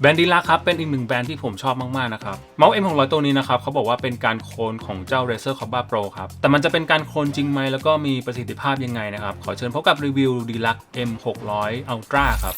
แบรนด์ดีลักครับเป็นอีกหนึ่งแบรนด์ที่ผมชอบมากๆนะครับเมาส์ M600 ตัวนี้นะครับเขาบอกว่าเป็นการโคลนของเจ้า Razer Cobra Pro ครับแต่มันจะเป็นการโคลนจริงไหมแล้วก็มีประสิทธิภาพยังไงนะครับขอเชิญพบกับรีวิวดีลัก M600 Ultra ครับ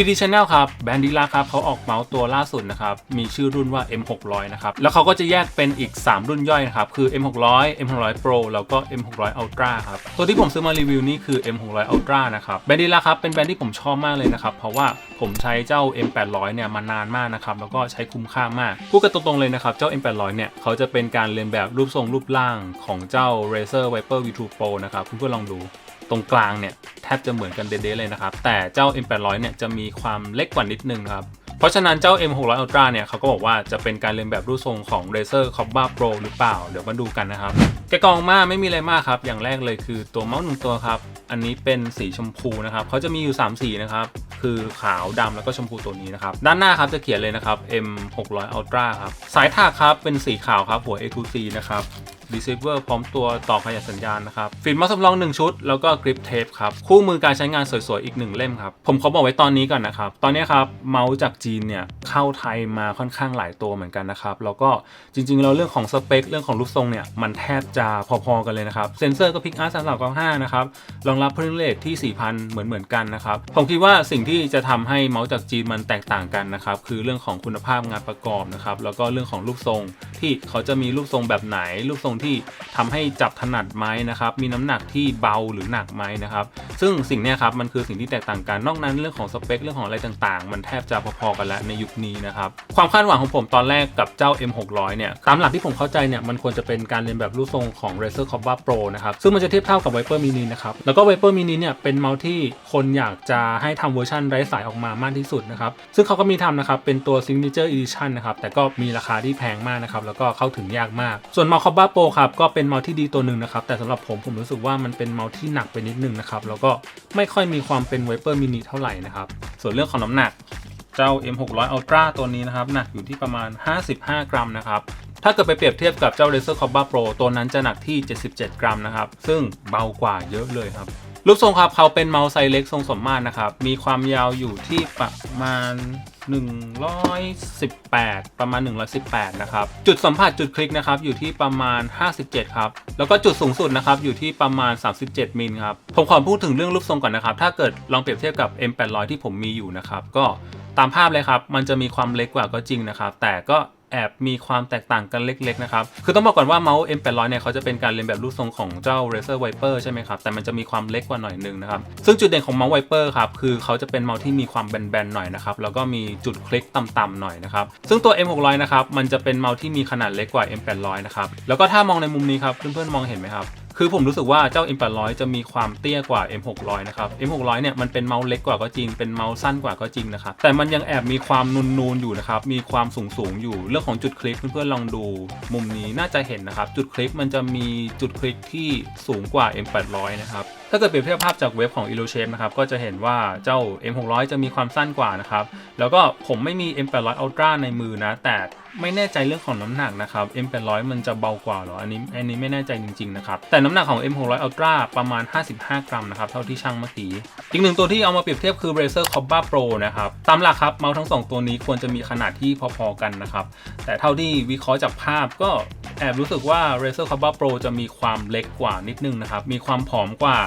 BD Channel ครับแบรนด์ดีลาครับเขาออกเมาส์ตัวล่าสุดนะครับ มีชื่อรุ่นว่า M600 นะครับ แล้วเขาก็จะแยกเป็นอีก 3 รุ่นย่อยนะครับ คือ M600 M600 Pro แล้วก็ M600 Ultra ครับ ตัวที่ผมซื้อมารีวิวนี่คือ M600 Ultra นะครับแบรนด์ดีลาครับเป็นแบรนด์ที่ผมชอบมากเลยนะครับ เพราะว่าผมใช้เจ้า M800 เนี่ยมานานมากนะครับ แล้วก็ใช้คุ้มค่ามาก พูดกันตรงๆเลยนะครับ เจ้า M800 เนี่ยเขาจะเป็นการเรียนแบบรูปทรงรูปร่างของเจ้า Razer Viper V2 Pro นะครับเพื่อนๆลองดู ตรงกลางเนี่ยแทบจะเหมือนกันเด๊ะๆเลยนะครับ แต่เจ้า M800 เนี่ยจะมีความเล็กกว่านิดนึงครับ เพราะฉะนั้นเจ้า M600 Ultra เนี่ยเขาก็บอกว่าจะเป็นการเรียนแบบรูปทรงของ Razer Cobra Pro หรือเปล่า เดี๋ยวมาดูกันนะครับแกะกองมาไม่มีอะไรมากครับ อย่างแรกเลยคือตัวเมาส์หนึ่งตัวครับ อันนี้เป็นสีชมพูนะครับเขาจะมีอยู่ 3 สีนะครับ คือขาวดำแล้วก็ชมพูตัวนี้นะครับ ด้านหน้าครับจะเขียนเลยนะครับ M600 Ultra ครับ สายถากครับเป็นสีขาวครับหัว A2C นะครับ receiver พร้อมตัวต่อขยายสัญญาณนะครับฟิล์มมาสำรอง 1 ชุด แล้วก็กริปเทปครับ คู่มือการใช้งานสวยๆ อีก 1 เล่มครับ ผมขอบอกไว้ตอนนี้ก่อนนะครับ ตอนนี้ครับ เมาส์จากจีนเนี่ย เข้าไทยมาค่อนข้างหลายตัวเหมือนกันนะครับ แล้วก็จริงๆแล้วเรื่องของสเปค เรื่องของรูปทรงเนี่ย มันแทบจะพอๆกันเลยนะครับเซนเซอร์ก็พิกอาร์สามสามเก้าห้านะครับรองรับพ r เ m ทที่ 4,000เหมือนเหมือนๆกันนะครับผมคิดว่าสิ่งที่จะทำให้เมาส์จากจีนมันแตกต่างกันนะครับคือเรื่องของคุณภาพงานประกอบนะครับแล้วก็เรื่องของรูปทรงที่เขาจะมีรูปทรงแบบไหนรูปทรงที่ทำให้จับถนัดไหมนะครับ มีน้ำหนักที่เบาหรือหนักไหมนะครับ ซึ่งสิ่งนี้ครับมันคือสิ่งที่แตกต่างกัน นอกนั้นเรื่องของสเปคเรื่องของอะไรต่างๆ มันแทบจะพอๆกันแล้วในยุคนี้นะครับ ความคาดหวังของผมตอนแรกกับเจ้า M600 เนี่ย ตามหลักที่ผมเข้าใจเนี่ย มันควรจะเป็นการเรียนแบบรูปทรงของ Razer Cobra Pro นะครับ ซึ่งมันจะเทียบเท่ากับ Viper Mini นะครับ แล้วก็ Viper Mini เนี่ย เป็นเมาส์ที่คนอยากจะให้ทำเวอร์ชันไร้สายออกมามากที่สุดนะครับ ซึ่งเขาก็มีทำนะครับ เป็นตัว Signature Edition นะครับ แต่ก็มีราคาที่แพงมากนะครับ แล้วก็เข้าถึงยากมาก ส่วนเมาส์ Cobra Pro ครับก็เป็นเมาส์ที่ดีตัวหนึ่งนะครับแต่สำหรับผมผมรู้สึกว่ามันเป็นเมาส์ที่หนักไปนิดนึงนะครับแล้วก็ไม่ค่อยมีความเป็นเวเปอร์มินิเท่าไหร่นะครับส่วนเรื่องของน้ำหนักเจ้า M600 Ultra ตัวนี้นะครับหนักอยู่ที่ประมาณ 55 กรัมนะครับถ้าเกิดไปเปรียบเทียบกับเจ้า Razer Cobra Pro ตัวนั้นจะหนักที่ 77 กรัมนะครับซึ่งเบากว่าเยอะเลยครับ รูปทรงครับเขาเป็นเมาส์ไซส์เล็กทรงสมมาตรนะครับ มีความยาวอยู่ที่ประมาณ 118 ประมาณ 118 นะครับ จุดสัมผัสจุดคลิกนะครับ อยู่ที่ประมาณ 57 ครับ แล้วก็จุดสูงสุดนะครับ อยู่ที่ประมาณ 37 มิลครับ ผมขอพูดถึงเรื่องรูปทรงก่อนนะครับ ถ้าเกิดลองเปรียบเทียบกับ M800 ที่ผมมีอยู่นะครับ ก็ตามภาพเลยครับ มันจะมีความเล็กกว่าก็จริงนะครับ แต่ก็ แอบมีความแตกต่างกันเล็กๆนะครับ คือต้องบอกก่อนว่าเมาส์ M800 เนี่ยเขาจะเป็นการเลียนแบบรูปทรงของเจ้า Razer Viper ใช่ไหมครับ แต่มันจะมีความเล็กกว่าหน่อยนึงนะครับ ซึ่งจุดเด่นของเมาส์ Viper ครับ คือเขาจะเป็นเมาส์ที่มีความแบนๆหน่อยนะครับ แล้วก็มีจุดคลิกต่ำๆหน่อยนะครับ ซึ่งตัว M600 นะครับ มันจะเป็นเมาส์ที่มีขนาดเล็กกว่า M800 นะครับ แล้วก็ถ้ามองในมุมนี้ครับ เพื่อนๆมองเห็นไหมครับ คือผมรู้สึกว่าเจ้า M800 จะมีความเตี้ยกว่า M600 นะครับ M600 เนี่ยมันเป็นเมาส์เล็กกว่าก็จริง เป็นเมาส์สั้นกว่าก็จริงนะครับ แต่มันยังแอบมีความนูนๆอยู่นะครับ มีความสูงๆอยู่ เรื่องของจุดคลิกเพื่อนๆลองดู มุมนี้น่าจะเห็นนะครับ จุดคลิกมันจะมีจุดคลิกที่สูงกว่า M800 นะครับ ถ้าเกิดเปรียบเทียบภาพจากเว็บของ Illustrator นะครับ ก็จะเห็นว่าเจ้า M600 จะมีความสั้นกว่านะครับ แล้วก็ผมไม่มี M800 Ultra ในมือนะ แต่ไม่แน่ใจเรื่องของน้ำหนักนะครับ M800 มันจะเบากว่าเหรอ อันนี้อันนี้ไม่แน่ใจจริงๆนะครับ แต่น้ำหนักของ M600 Ultra ประมาณ 55 กรัมนะครับ เท่าที่ช่างเมื่อกี้ อีกหนึ่งตัวที่เอามาเปรียบเทียบคือ Razer Cobra Pro นะครับ ตามหลักครับ เมาส์ทั้งสองตัวนี้ควรจะมีขนาดที่พอๆกันนะครับ แต่เท่าที่วิเคราะห์จากภาพก็ แอบรู้สึกว่า Razer Cobra Pro จะมีความเล็กกว่านิดนึงนะครับ มีความผอมกว่า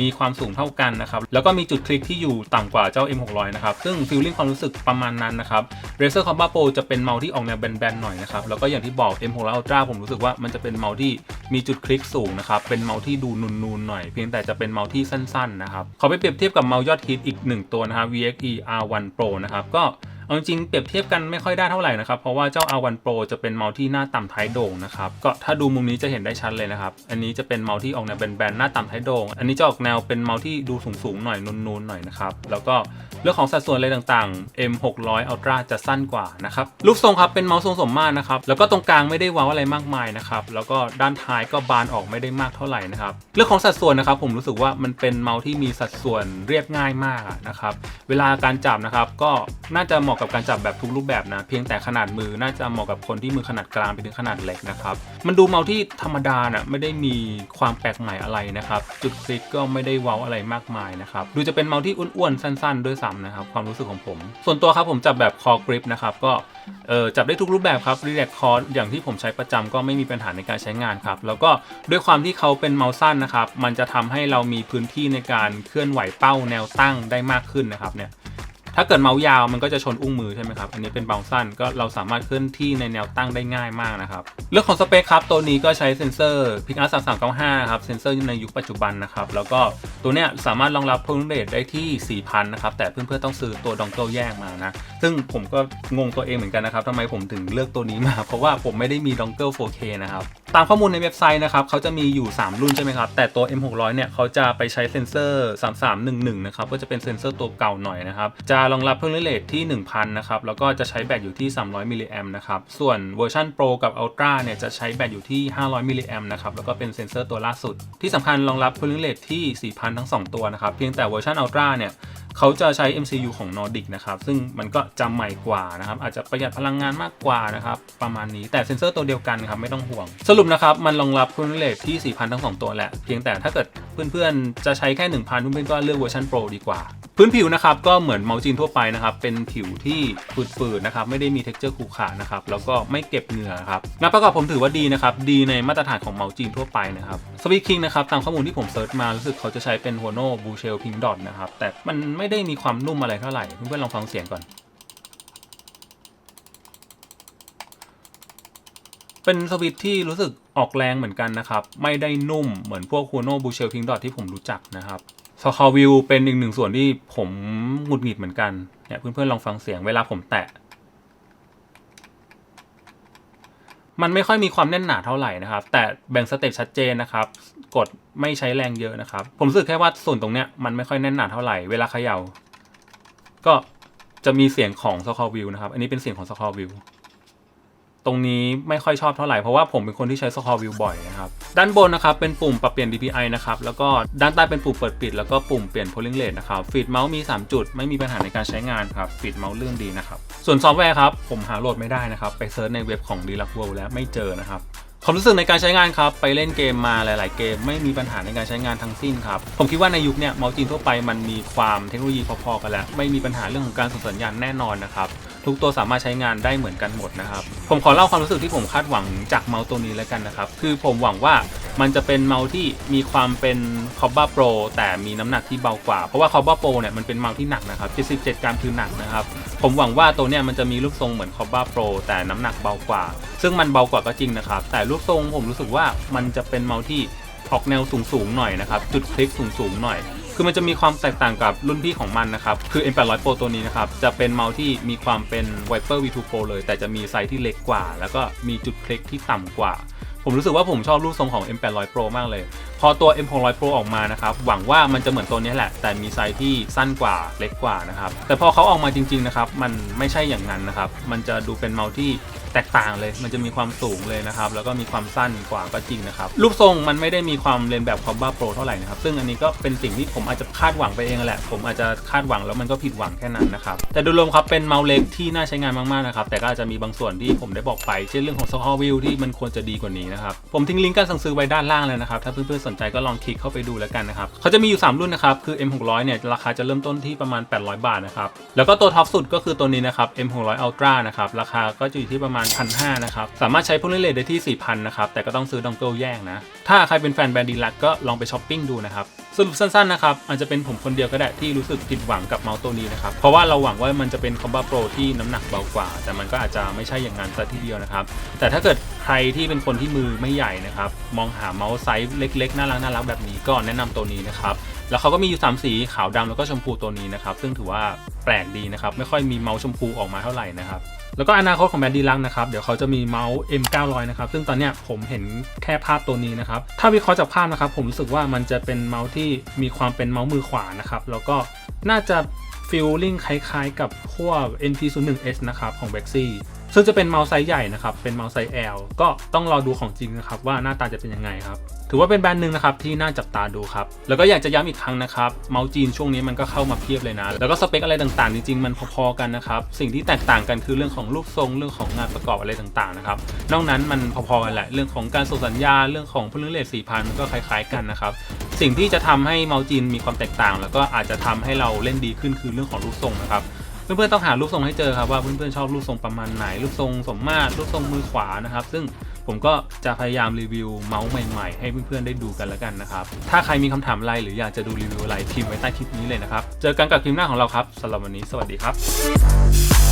มีความสูงเท่ากันนะครับ แล้วก็มีจุดคลิกที่อยู่ต่ำกว่าเจ้า M600 นะครับ ซึ่งฟีลลิ่งความรู้สึกประมาณนั้นนะครับ Razer Cobra Pro จะเป็นเมาส์ที่ออกแนวแบนๆหน่อยนะครับ แล้วก็อย่างที่บอก M600 Ultra ผมรู้สึกว่ามันจะเป็นเมาส์ที่มีจุดคลิกสูงนะครับ เป็นเมาส์ที่ดูนูนๆหน่อย เพียงแต่จะเป็นเมาส์ที่สั้นๆนะครับเขาไปเปรียบเทียบกับเมาส์ยอดฮิตอีกหนึ่งตัวนะครับ VXE R1 Pro นะครับ ก็ เอาจริงเปรียบเทียบกันไม่ค่อยได้เท่าไหร่นะครับ เพราะว่าเจ้า R1 Pro จะเป็นเมาส์ที่หน้าต่ำท้ายโด่งนะครับ ก็ถ้าดูมุมนี้จะเห็นได้ชัดเลยนะครับ อันนี้จะเป็นเมาส์ที่ออกแนวแบนๆหน้าต่ำท้ายโด่ง อันนี้จะออกแนวเป็นเมาส์ที่ดูสูงๆหน่อยนูนๆหน่อยนะครับ แล้วก็เรื่องของสัดส่วนอะไรต่างๆ M600 Ultra จะสั้นกว่านะครับรูปทรงครับเป็นเมาส์ทรงสมมาตรนะครับ แล้วก็ตรงกลางไม่ได้ว้าอะไรมากมายนะครับ แล้วก็ด้านท้ายก็บานออกไม่ได้มากเท่าไหร่นะครับ เรื่องของสัดส่วนนะครับผมรู้สึกว่ามันเป็นเมาส์ที่มีสัดส่วนเรียบง่ายมากนะครับ เวลาการจับนะครับก็น่าจะเหมาะมาะกับการจับแบบทุกรูปแบบนะ เพียงแต่ขนาดมือน่าจะเหมาะกับคนที่มือขนาดกลางไปถึงขนาดเล็กนะครับ มันดูเมาส์ที่ธรรมดาน่ะไม่ได้มีความแปลกใหม่อะไรนะครับ จุดคลิกก็ไม่ได้ว้าอะไรมากมายนะครับ ดูจะเป็นเมาส์ที่อ้วนๆ สั้น ๆ ด้วยซ้ำนะครับ ความรู้สึกของผม ส่วนตัวครับผมจับแบบคอกริปนะครับ ก็เออจับได้ทุกรูปแบบครับรีแลกคอร์อย่างที่ผมใช้ประจำก็ไม่มีปัญหาในการใช้งานครับ แล้วก็ด้วยความที่เขาเป็นเมาส์สั้นนะครับ มันจะทำให้เรามีพื้นที่ในการเคลื่อนไหวเป้าแนวตั้งได้มากขึ้นนะครับเนี่ย ถ้าเกิดเมาส์ยาวมันก็จะชนอุ้งมือใช่ไหมครับ อันนี้เป็นเบาสั้นก็เราสามารถเคลื่อนที่ในแนวตั้งได้ง่ายมากนะครับ เรื่องของสเปคครับ ตัวนี้ก็ใช้เซ็นเซอร์ p i c a r 3395ครับ เซ็นเซอร์ในยุคปัจจุบันนะครับ แล้วก็ตัวเนี้ยสามารถรองรับ p o l เ r ทได้ที่ 4,000 นะครับ แต่เพื่อนๆต้องซื้อตัวดองเกิลแยกมานะ ซึ่งผมก็งงตัวเองเหมือนกันนะครับทำไมผมถึงเลือกตัวนี้มา เพราะว่าผมไม่ได้มีดองเกิล 4K นะครับ ตามข้อมูลในเว็บไซต์นะครับเขาจะมีอยู่ 3 รุ่นใช่ไหมครับ แต่ตัว M600 เนี่ยเขาจะไปใช้เซ็นเซอร์ 3311 นะครับ ก็จะเป็นเซ็นเซอร์ตัวเก่าหน่อยนะครับ จะรองรับ p o l เ r ทที่ 1,000 นะครับ แล้วก็จะใช้แบตอยู่ที่ 300 มิลลิแอมนะครับ ส่วนเวอร์ชัน Pro กับ Ultra เนี่ยจะใช้แบตอยู่ที่ 500 มิลลิแอมนะครับ แล้วก็เป็นเซ็นเซอร์ตัวล่าสุด ที่สำคัญรองรับ p o l เ r ทที่ 4,000 ทั้ง 2 ตัวนะครับ เพียงแต่เวอร์ชัน Ultra เนี่ย เขาจะใช้ MCU ของ Nordic นะครับ ซึ่งมันก็จะใหม่กว่านะครับ อาจจะประหยัดพลังงานมากกว่านะครับ ประมาณนี้ แต่เซ็นเซอร์ตัวเดียวกันครับ ไม่ต้องห่วง สรุปนะครับ มันรองรับ p o l เ r ทที่ 4,000 ทั้ง 2 ตัวแหละ เพียงแต่ถ้าเกิดเพื่อนๆ จะใช้แค่ 1,000เพื่อนๆก็เลือกเวอร์ชัน Pro ดีกว่า พื้นผิวนะครับก็เหมือนเมาส์จีนทั่วไปนะครับ เป็นผิวที่ฝืดๆนะครับ ไม่ได้มี texture ขรุขระนะครับ แล้วก็ไม่เก็บเหงื่อครับงานประกอบผมถือว่าดีนะครับ ดีในมาตรฐานของเมาส์จีนทั่วไปนะครับสวิตคิงนะครับ ตามข้อมูลที่ผมเซิร์ชมา รู้สึกเขาจะใช้เป็น Hono b u s h e l Pink Dot นะครับ แต่มันไไม่ได้มีความนุ่มอะไรเท่าไหร่เพื่อนๆลองฟังเสียงก่อน เป็นสวิตที่รู้สึกออกแรงเหมือนกันนะครับ ไม่ได้นุ่มเหมือนพวกคูโน่บูเชลคิงดอดที่ผมรู้จักนะครับสคอวิวเป็นอีกหนึ่งส่วนที่ผมหงุดหงิดเหมือนกันเนี่ยเพื่อนๆลองฟังเสียงเวลาผมแตะ มันไม่ค่อยมีความแน่นหนาเท่าไหร่นะครับ แต่แบ่งสเต็ปชัดเจนนะครับ กดไม่ใช้แรงเยอะนะครับ ผมรู้สึกแค่ว่าส่วนตรงเนี้ยมันไม่ค่อยแน่นหนาเท่าไหร่ เวลาเขยา่า ก็จะมีเสียงของสคอวิวนะครับ อันนี้เป็นเสียงของสคอวิว ตรงนี้ไม่ค่อยชอบเท่าไหร่ เพราะว่าผมเป็นคนที่ใช้สคอวิวบ่อยนะครับ ด้านบนนะครับเป็นปุ่มปรับเปลี่ยน DPI นะครับ แล้วก็ด้านใต้เป็นปุ่มเปิดปิด แล้วก็ปุ่มเปลี่ยน polling rate นะครับฟีดเมาส์มี 3 จุด ไม่มีปัญหาในการใช้งานครับฟีดเมาส์เรื่องดีนะครับ ส่วนซอฟต์แวร์ครับผมหาโหลดไม่ได้นะครับ ไปเซิร์ชในเว็บของ d e l u x World แล้วไม่เจอนะครับความรู้สึกในการใช้งานครับ ไปเล่นเกมมาหลาย ๆ เกม ไม่มีปัญหาในการใช้งานทั้งสิ้นครับ ผมคิดว่าในยุคเนี้ยเมาส์จีนทั่วไปมันมีความเทคโนโลยีพอ ๆ กันแล้ว ไม่มีปัญหาเรื่องของการส่งสัญญาณแน่นอนนะครับ ทุกตัวสามารถใช้งานได้เหมือนกันหมดนะครับ ผมขอเล่าความรู้สึกที่ผมคาดหวังจากเมาส์ตัวนี้แล้วกันนะครับ คือผมหวังว่ามันจะเป็นเมาส์ที่มีความเป็นคอบบ้าโปรแต่มีน้ำหนักที่เบากว่า เพราะว่าคอบบ้าโปรเนี่ยมันเป็นเมาส์ที่หนักนะครับ 77 กรัมคือหนักนะครับ ผมหวังว่าตัวเนี้ยมันจะมีรูปทรงเหมือนคอบบ้าโปรแต่น้ำหนักเบากว่า ซึ่งมันเบากว่าก็จริงนะครับ แต่รูปทรงผมรู้สึกว่ามันจะเป็นเมาส์ที่ออกแนวสูงๆหน่อยนะครับ จุดคลิกสูงๆหน่อย คือมันจะมีความแตกต่างกับรุ่นพี่ของมันนะครับ คือ M800 Pro ตัวนี้นะครับ จะเป็นเมาส์ที่มีความเป็น Viper V2 Pro เลย แต่จะมีไซส์ที่เล็กกว่า แล้วก็มีจุดคลิกที่ต่ำกว่า ผมรู้สึกว่าผมชอบรูปทรงของ M800 Pro มากเลย พอตัว M600 Pro ออกมานะครับ หวังว่ามันจะเหมือนตัวนี้แหละ แต่มีไซส์ที่สั้นกว่าเล็กกว่านะครับ แต่พอเขาออกมาจริง ๆ นะครับ มันไม่ใช่อย่างนั้นนะครับ มันจะดูเป็นเมาส์ที่ แตกต่างเลย มันจะมีความสูงเลยนะครับ แล้วก็มีความสั้นกว่าก็จริงนะครับ รูปทรงมันไม่ได้มีความเรียนแบบ c o b a Pro เท่าไหร่นะครับ ซึ่งอันนี้ก็เป็นสิ่งที่ผมอาจจะคาดหวังไปเองแหละ ผมอาจจะคาดหวังแล้วมันก็ผิดหวังแค่นั้นนะครับ แต่โดยรวมครับเป็นเมาส์เล็กที่น่าใช้งานมากๆนะครับ แต่ก็อาจจะมีบางส่วนที่ผมได้บอกไป เช่นเรื่องของ Score View ที่มันควรจะดีกว่านี้นะครับ ผมทิ้งลิงก์การสั่งซื้อไว้ด้านล่างเลยนะครับ ถ้าเพื่อนๆสนใจก็ลองคลิกเข้าไปดูแล้วกันนะครับ เขาจะมีอยู่ 3 รุ่นนะครับ คือ M600 เนี่ยราคาจะเริ่มต้นที่ประมาณ 800 บาทนะครับ แล้วก็ตัวท็อปสุดก็คือตัวนี้นะครับ M600 Ultra นะครับ ราคาก็จะอยู่ที่ประมาณ1,500นะครับ สามารถใช้พวกนี้เลยได้ที่ 4,000 นะครับ แต่ก็ต้องซื้อดองเกิลแยกนะ ถ้าใครเป็นแฟนแบรนด์ดีลักก็ลองไปช้อปปิ้งดูนะครับสรุปสั้นๆนะครับอาจจะเป็นผมคนเดียวก็ได้ที่รู้สึกผิดหวังกับเมาส์ตัวนี้นะครับ เพราะว่าเราหวังว่ามันจะเป็นคอมบ้าโปรที่น้ำหนักเบากว่า แต่มันก็อาจจะไม่ใช่อย่างนั้นซะทีเดียวนะครับ แต่ถ้าเกิดใครที่เป็นคนที่มือไม่ใหญ่นะครับ มองหาเมาส์ไซส์เล็กๆ น่ารักน่ารักแบบนี้ก็แนะนำตัวนี้นะครับ แล้วเขาก็มีอยู่3สีขาวดำแล้วก็ชมพูตัวนี้นะครับ ซึ่งถือว่าแปลกดีนะครับ ไม่ค่อยมีเมาส์ชมพูออกมาเท่าไหร่นะครับ แล้วก็อนาคตของแบรนด์ดีลังนะครับ เดี๋ยวเขาจะมีเมาส์ M900 นะครับ ซึ่งตอนเนี้ยผมเห็นแค่ภาพตัวนี้นะครับ ถ้าวิเคราะห์จากภาพนะครับ ผมรู้สึกว่ามันจะเป็นเมาส์ที่มีความเป็นเมาส์มือขวานะครับ แล้วก็น่าจะฟิลลิ่งคล้ายๆ กับพวก NP01S นะครับของ b e x y ซึ่งจะเป็นเมาส์ไซส์ใหญ่นะครับ เป็นเมาส์ไซส์ L ก็ต้องรอดูของจริงนะครับว่าหน้าตาจะเป็นยังไงครับ ถือว่าเป็นแบรนด์หนึ่งนะครับที่น่าจับตาดูครับ แล้วก็อยากจะย้ำอีกครั้งนะครับ เมาส์จีนช่วงนี้มันก็เข้ามาเพียบเลยนะ แล้วก็สเปคอะไรต่างๆ จริงๆ มันพอๆกันนะครับ สิ่งที่แตกต่างกันคือเรื่องของรูปทรง เรื่องของงานประกอบอะไรต่างๆ นะครับ นอกนั้นมันพอๆกันแหละ เรื่องของการส่งสัญญา เรื่องของพลึงเลทสี่พันมันก็คล้าย ๆ กันนะครับ สิ่งที่จะทำให้เมาส์จีนมีความแตกต่าง แล้วก็อาจจะทำให้เราเล่นดีขึ้นคือเรื่องของรูปทรงนะครับ เพื่อนๆต้องหารูปทรงให้เจอครับว่าเพื่อนๆชอบรูปทรงประมาณไหน รูปทรงสมมาตรรูปทรงมือขวานะครับ ซึ่งผมก็จะพยายามรีวิวเมาส์ใหม่ๆ ให้เพื่อนๆได้ดูกันแล้วกันนะครับถ้าใครมีคำถามอะไรหรืออยากจะดูรีวิวอะไรพิมพ์ไว้ใต้คลิปนี้เลยนะครับเจอกันกับคลิปหน้าของเราครับสำหรับวันนี้สวัสดีครับ